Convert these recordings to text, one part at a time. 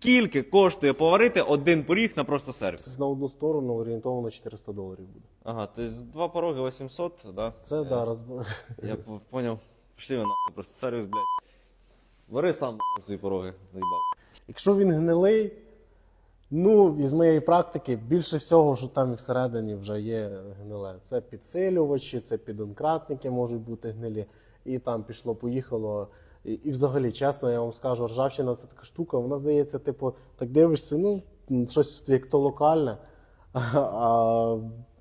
Скільки коштує поварити один поріг на просто сервіс? На одну сторону орієнтовно 400 доларів буде. Ага, тобто два пороги 800, да? Це да, розбор. Я п- поняв. Пішли ви нахуй, просто сервіс, блядь. Вари сам нахуй свої пороги, заїбав. Якщо він гнилий, ну, із моєї практики, більше всього, що там і всередині вже є гниле. Це підсилювачі, це підонкратники можуть бути гнилі. І там пішло, поїхало. І, і взагалі, чесно, я вам скажу, ржавчина це така штука, вона здається, типу, так дивишся, ну, щось як то локальне, а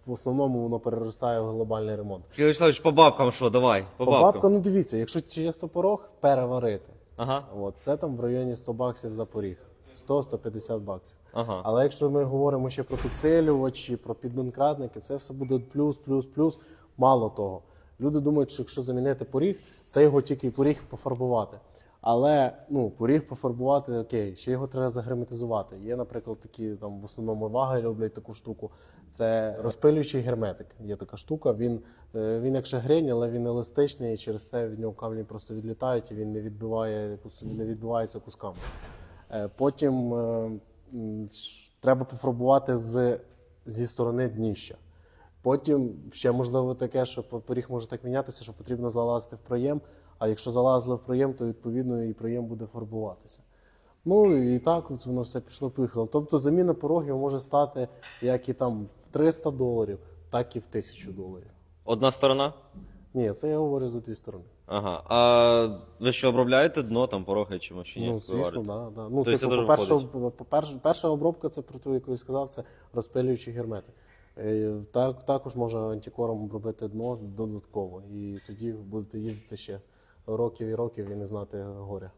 в основному воно переростає в глобальний ремонт. Сергій Вячеславович, по бабкам що, давай, по По бабкам. бабкам, ну дивіться, якщо чисто порог, переварити. Ага, От, це там в районі 100 баксів за поріг. 100-150 баксів. ага. Але якщо ми говоримо ще про підсилювачі, про піддонкратники, це все буде плюс, плюс, плюс. Мало того. Люди думають, що якщо замінити поріг, це його тільки поріг пофарбувати. Але ну, поріг пофарбувати окей, ще його треба загерметизувати. Є, наприклад, такі там в основному ваги люблять таку штуку. Це розпилюючий герметик. Є така штука. Він, е, він як шагрень, але він еластичний, і через це від нього камні просто відлітають і він не відбиває не відбивається кусками. Е, Потім е, треба пофарбувати з, зі сторони дніща. Потім ще можливо таке, що поріг може так мінятися, що потрібно залазити в проєм. А якщо залазили в проєм, то відповідно і проєм буде фарбуватися. Ну і так воно все пішло поїхало. Тобто заміна порогів може стати як і там в 300 доларів, так і в 1000 доларів. Одна сторона? Ні, це я говорю за дві сторони. Ага. А ви що обробляєте дно там пороги чи ні? Ну, звісно, да, да. Ну, типу, по-перше, по-перше, перша обробка, це про ту, яку я сказав, це розпилюючі гермети. Е, Так, також може антикором обробити дно додатково. І тоді будете їздити ще років і років і не знати горя.